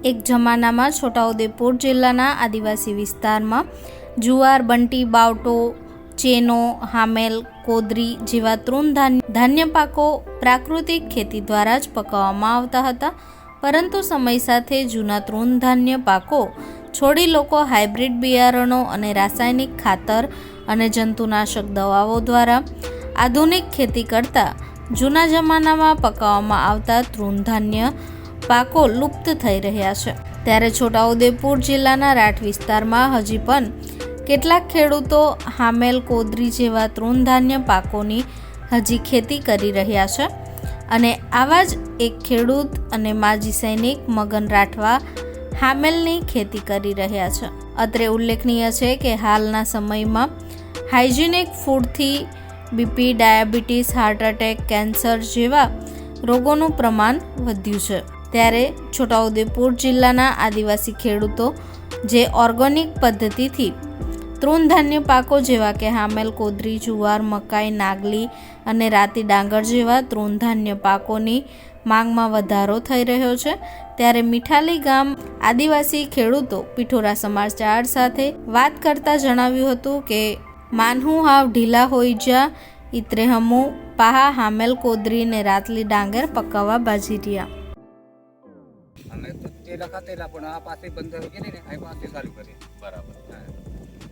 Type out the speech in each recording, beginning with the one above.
એક જમાનામાં છોટાઉદેપુર જિલ્લાના આદિવાસી વિસ્તારમાં જુવાર, બંટી, બાવટો, ચેનો, હામેલ, કોદરી જેવા તૃણધાન્ય ધાન્ય પાકો પ્રાકૃતિક ખેતી દ્વારા જ પકવવામાં આવતા હતા. પરંતુ સમય સાથે જૂના તૃણધાન્ય પાકો છોડી લોકો હાઇબ્રિડ બિયારણો અને રાસાયણિક ખાતર અને જંતુનાશક દવાઓ દ્વારા આધુનિક ખેતી કરતા જૂના જમાનામાં પકાવવામાં આવતા તૃણધાન્ય પાકો લુપ્ત થઈ રહ્યા છે. ત્યારે છોટાઉદેપુર જિલ્લાના રાઠ વિસ્તારમાં હજી પણ કેટલાક ખેડૂતો હામેલ કોદરી જેવા તૃણધાન્ય પાકોની હજી ખેતી કરી રહ્યા છે અને આવા જ એક ખેડૂત અને માજી સૈનિક મગન રાઠવા હામેલની ખેતી કરી રહ્યા છે. અત્રે ઉલ્લેખનીય છે કે હાલના સમયમાં hygienic ફૂડથી BP, diabetes, heart attack, cancer જેવા રોગોનું પ્રમાણ વધ્યું છે. ત્યારે છોટાઉદેપુર જિલ્લાના આદિવાસી ખેડૂતો જે ઓર્ગોનિક પદ્ધતિથી તૃણધાન્ય પાકો જેવા કે હામેલ, કોદરી, જુવાર, મકાઈ, નાગલી અને રાતી ડાંગર જેવા તૃણધાન્ય પાકોની માંગમાં વધારો થઈ રહ્યો છે. ત્યારે મીઠાલી ગામ આદિવાસી ખેડૂતો પિઠોરા સમાચાર સાથે વાત કરતા જણાવ્યું હતું કે, માનહું હાવ ઢીલા હોઈ જા ઇત્રેહમું પાહા, હામેલ, કોદરી ને રાતલી ડાંગર પકાવવા બાજી રહ્યા. અને તો તેલા ખાતેલા પણ આ પાસે બંધ કરી ગઈ ને આ પાસે ચાલુ કરી બરાબર.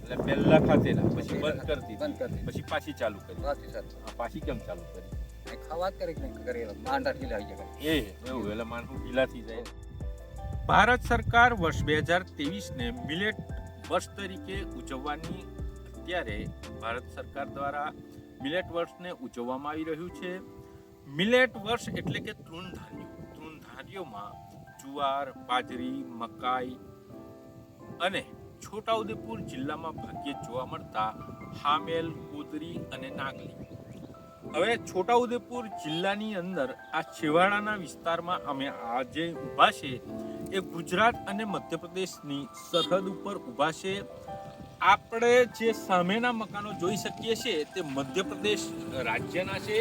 એટલે પહેલા ખાતેલા પછી બંધ કરતી બંધ કરતી પછી પાછી ચાલુ કરી. પાછી ચાલુ. આ પાછી કેમ ચાલુ કરી? ખાવા જ કરી નહીં? કરી માંડા ઢીલા આવી જાય એ એવું એટલે માનવું ઢીલા થઈ જાય. ભારત સરકાર વર્ષ બે હજાર ત્રેવીસને મિલેટ વર્ષ તરીકે ઉજવવાની અત્યારે ભારત સરકાર દ્વારા મિલેટ વર્ષને ઉજવવામાં આવી રહ્યું છે. મિલેટ વર્ષ એટલે કે તૃણધાન્યો તૃણધાન્યોમાં જુવાર, બાજરી, મકાઈ અને છોટાઉદેપુર જિલ્લામાં ભાગ્યે જોવા મળતા હામેલ કોદરી અને નાગલી. હવે છોટાઉદેપુર જિલ્લાની અંદર આ છેવાડાના વિસ્તારમાં અમે આ જે ઊભા છે એ ગુજરાત અને મધ્યપ્રદેશની સરહદ ઉપર ઊભા છે. આપણે જે સામેના મકાનો જોઈ શકીએ છીએ તે મધ્યપ્રદેશ રાજ્યના છે.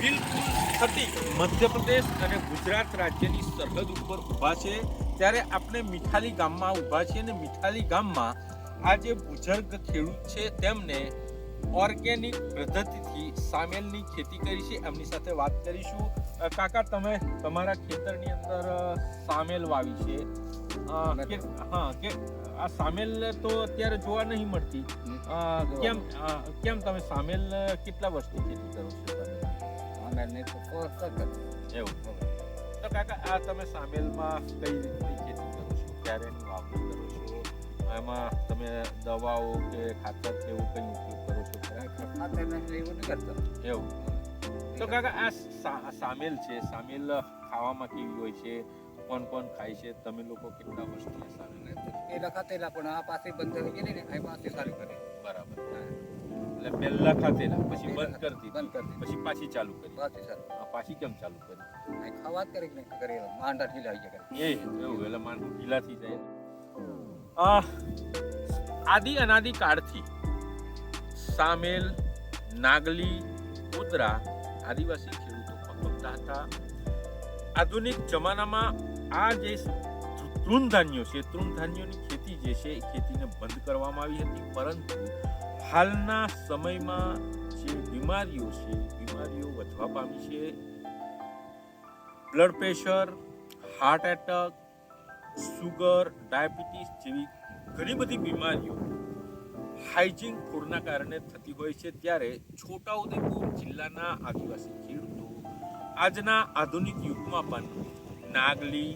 બિલકુલ થતી મધ્યપ્રદેશ અને ગુજરાત રાજ્યની સરહદ ઉપર ઊભા છે. ત્યારે આપણે મીઠાલી ગામમાં ઊભા છીએ અને મીઠાલી ગામમાં આ જે બુજર્ગ ખેડૂત છે તેમને ઓર્ગેનિક પદ્ધતિથી સામેલની ખેતી કરી છે. એમની સાથે વાત કરીશું. કાકા તમે તમારા ખેતરની અંદર સામેલ વાવી છે. કે- હા કે આ સામેલ તો અત્યારે જોવા નહીં મળતી. કેમ કેમ તમે સામેલ કેટલા વર્ષથી ખેતી કરો છો? અમે નહીં તો એવું. તો કાકા આ તમે સામેલમાં કઈ રીતની ખેતી કરો છો? ક્યારે એનું વાવણી કરો છો? એમાં તમે દવાઓ કે ખાતર કે એવું કઈ ઉપયોગ કરો છો? ખાતર નહીં એવું નહીં કરતો. એવું. તો કાકા આ સામેલ છે. સામેલ ખાવામાં કેવી હોય છે? કોણ કોણ ખાય છે? તમે લોકો કેટલા વર્ષથી સામેલ એ લખાતેલા તેલા ખાતેલા પણ આ પાસે બંધ થઈ ગઈ ને આ પાસે સારું કરે બરાબર. એટલે પહેલા ખાતેલા પછી બંધ કરતી બંધ કરતી પછી પાછી ચાલુ કરી પાછી ચાલુ. પાછી કેમ ચાલુ કરી આ ખાવા જ કરી કરી માંડા ઢીલા આવી જાય એ એવું એટલે માંડું ઢીલા થઈ જાય. આ આદિ અનાદિ કાળથી સામેલ નાગલી કુદરા આદિવાસી ખેડૂતો પકવતા હતા. આધુનિક જમાનામાં આ જે તૃણધાન્યો છે તૃણધાન્યોની ખેતી જે છે એ ખેતીને બંધ કરવામાં આવી હતી. પરંતુ હાલના સમયમાં જે બીમારીઓ છે, બીમારીઓ વધવા પામી છે blood pressure heart attack sugar diabetes જેવી ઘણી બધી બીમારીઓ હાઇજીન ફૂડના કારણે થતી હોય છે. ત્યારે છોટાઉદેપુર જિલ્લાના આદિવાસી ખેડૂતો આજના આધુનિક યુગમાં પણ નાગલી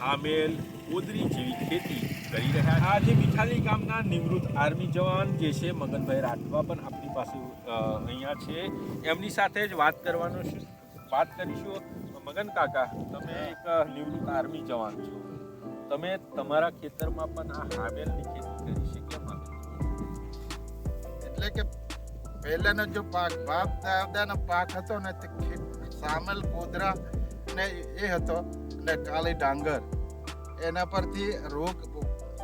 હામેલ ઓદરી જેવી ખેતી કરી રહ્યા છે. આજે મીઠાલી ગામના નિવૃત્ત આર્મી જવાન જે છે, મગનભાઈ રાઠવા પણ આપણી પાસે અહીંયા છે. એમની સાથે જ વાત કરવાનો વાત કરીશું. મગન કાકા, તમે એક નિવૃત્ત આર્મી જવાન છો. તમે તમારા ખેતરમાં પણ આ હામેલની ખેતી કરી છે કેમ એટલે કે પહેલાનો જો પાક, બાપ દાદાનો પાક હતો ને, તે સામલ કોદરા ને એ હતો. ને કાળી ડાંગર. એના પરથી રોગ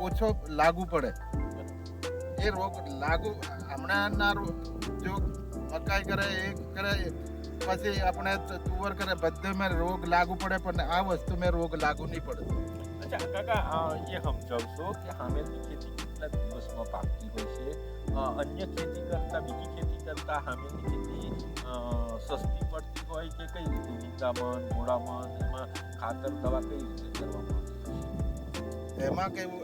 ઓછો લાગુ પડે. એ રોગ લાગુ, હમણાંના જો મકાઈ કરે, એ કરે, પછી આપણે તુવર કરે, બધે મેં રોગ લાગુ પડે, પણ આ વસ્તુ મેં રોગ લાગુ નહીં પડે. અચ્છા, કાકા એ સમજાવશો કે હામેલની ખેતી કેટલા દિવસમાં પાકતી હોય છે? અન્ય ખેતી કરતા, બીજી ખેતી કરતા હામેલની ખેતી સસ્તી સસ્તી પડતી હોય કે કઈ રીતે નિંદામણ મોડામણ એમાં ખાતર દવા કઈ રીતે કરવામાં આવે? એમાં કેવું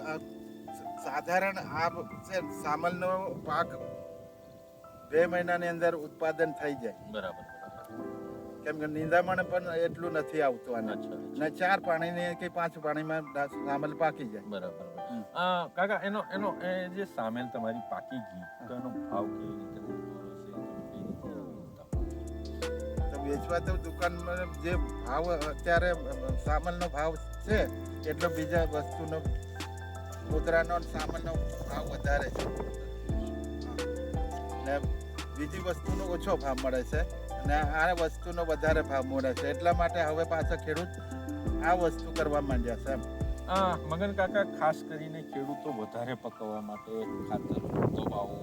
સાધારણ આ છે સામલનો પાક બે મહિનાની અંદર ઉત્પાદન થઈ જાય. બરાબર કેમ કે નિંદામણ પણ એટલું નથી આવતું આને. ને ચાર પાણીની કે પાંચ પાણીમાં સામેલ પાકી જાય. બરાબર. કાકા એનો એનો એ જે સામેલ તમારી પાકી ગઈ એનો ભાવ કેવી વેચવા તો દુકાનમાં જે ભાવ અત્યારે સામાનનો ભાવ છે, એટલો બીજા વસ્તુનો કૂતરાનો સામાનનો ભાવ વધારે છે. ને બીજી વસ્તુનો ઓછો ભાવ મળે છે અને આ વસ્તુનો વધારે ભાવ મળે છે. એટલા માટે હવે પાછા ખેડૂત આ વસ્તુ કરવા માંડ્યા છે એમ. આ મગન કાકા, ખાસ કરીને ખેડૂતો વધારે પકવવા માટે ખાતર, દવાઓ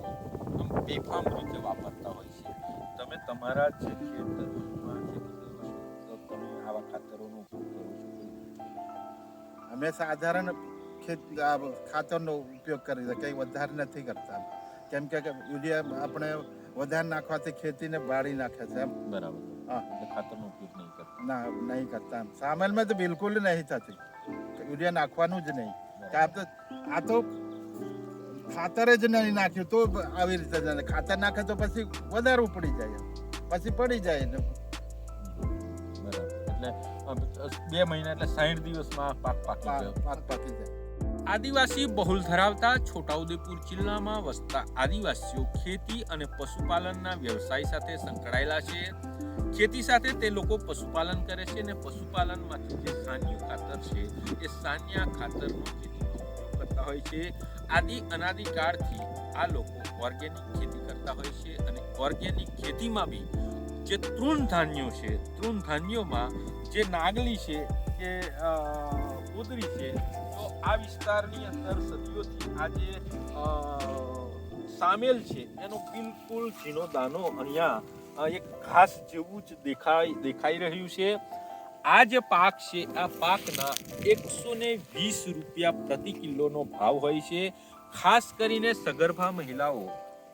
બેફામ રીતે વાપરતા હોય છે. તમે તમારા જે ખેતરમાં ખેતી કરો છો આવા ખાતરોનો ઉપયોગ કરું છું. અમે સાધારણ ખેત ખાતરનો ઉપયોગ કરી છે કંઈ વધારે નથી કરતા કેમ કે યુરિયા આપણે વધારે નાખવાથી ખેતીને બાળી નાખે છે એમ. બરાબર. હા. ખાતરનો ઉપયોગ નહીં કરતા. ના નહીં કરતા એમ. સામેલમાં તો બિલકુલ નહીં થતી. યુરિયા નાખવાનું જ નહીં. કે આ તો આ તો ખાતર જ નહીં નાખ્યું તો આવી રીતે ખાતર નાખે તો પછી વધારે ઉપડી જાય પછી પડી જાય ને એટલે બે મહિના એટલે સાઠ દિવસમાં પાક પાકી ગયો. પાક પાકી જાય. આદિવાસી બહુલ ધરાવતા છોટાઉદેપુર જિલ્લામાં વસતા આદિવાસીઓ ખેતી અને પશુપાલનના વ્યવસાય સાથે સંકળાયેલા છે. ખેતી સાથે તે લોકો પશુપાલન કરે છે અને પશુપાલનમાંથી જે સાનિયું ખાતર છે એ સાનિયા ખાતરનો ખેતીનો ઉપયોગ કરતા હોય છે. આદિ અનાદિકાળથી આ લોકો ઓર્ગેનિક ખેતી કરતા હોય છે અને ઓર્ગેનિક ખેતીમાં બી જે તૃણધાન્યો છે, તૃણધાન્યોમાં જે નાગલી છે કે ઉદરી છે, તો આ વિસ્તારની અંદર સદીઓથી આજે સામેલ છે. એનો બિલકુલ ઝીણો દાનો અહીંયા એક ઘાસ જેવું જ દેખાય, દેખાઈ રહ્યું છે. આ જે પાક છે, આ પાકના એકસો ને વીસ રૂપિયા પ્રતિ કિલોનો ભાવ હોય છે. ખાસ કરીને સગર્ભા મહિલાઓ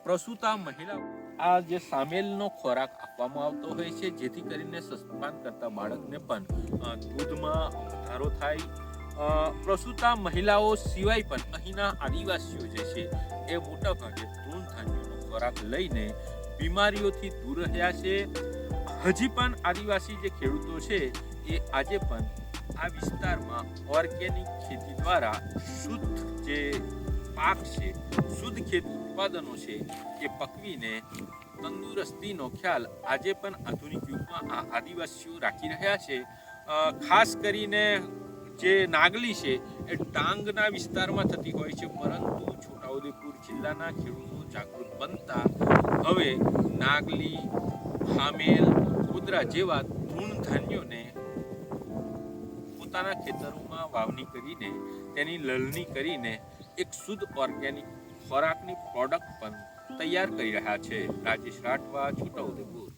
પ્રસૂતા મહિલાઓ આ જે સામેલનો ખોરાક આપવામાં આવતો હોય છે, જેથી કરીને સસ્તપાન કરતા બાળકને પણ દૂધમાં વધારો થાય. પ્રસૂતા મહિલાઓ સિવાય પણ અહીંના આદિવાસીઓ જે છે, એ મોટા ભાગે તૃણધાન્યોનો ખોરાક લઈને બીમારીઓથી દૂર રહ્યા છે. હજી પણ આદિવાસી જે ખેડૂતો છે, એ આજે પણ આ વિસ્તારમાં ઓર્ગેનિક ખેતી દ્વારા શુદ્ધ જે પાક છે, શુદ્ધ ખેતી ઉત્પાદનો છે એ પકવીને તંદુરસ્તીનો ખ્યાલ આજે પણ આધુનિક યુગમાં આ આદિવાસીઓ રાખી રહ્યા છે. ખાસ કરીને જે નાગલી છે એ ડાંગના વિસ્તારમાં થતી હોય છે, પરંતુ છોટાઉદેપુર જિલ્લાના ખેડૂતો જાગૃત બનતા હવે નાગલી, હામેલ કુદરા જેવા તૃણધાન્યોને પોતાના ખેતરોમાં વાવણી કરીને તેની લલણી કરીને એક શુદ્ધ ઓર્ગેનિક ખોરાકની પ્રોડક્ટ પણ તૈયાર કરી રહ્યા છે. રાજેશ રાઠવા છોટાઉદેપુર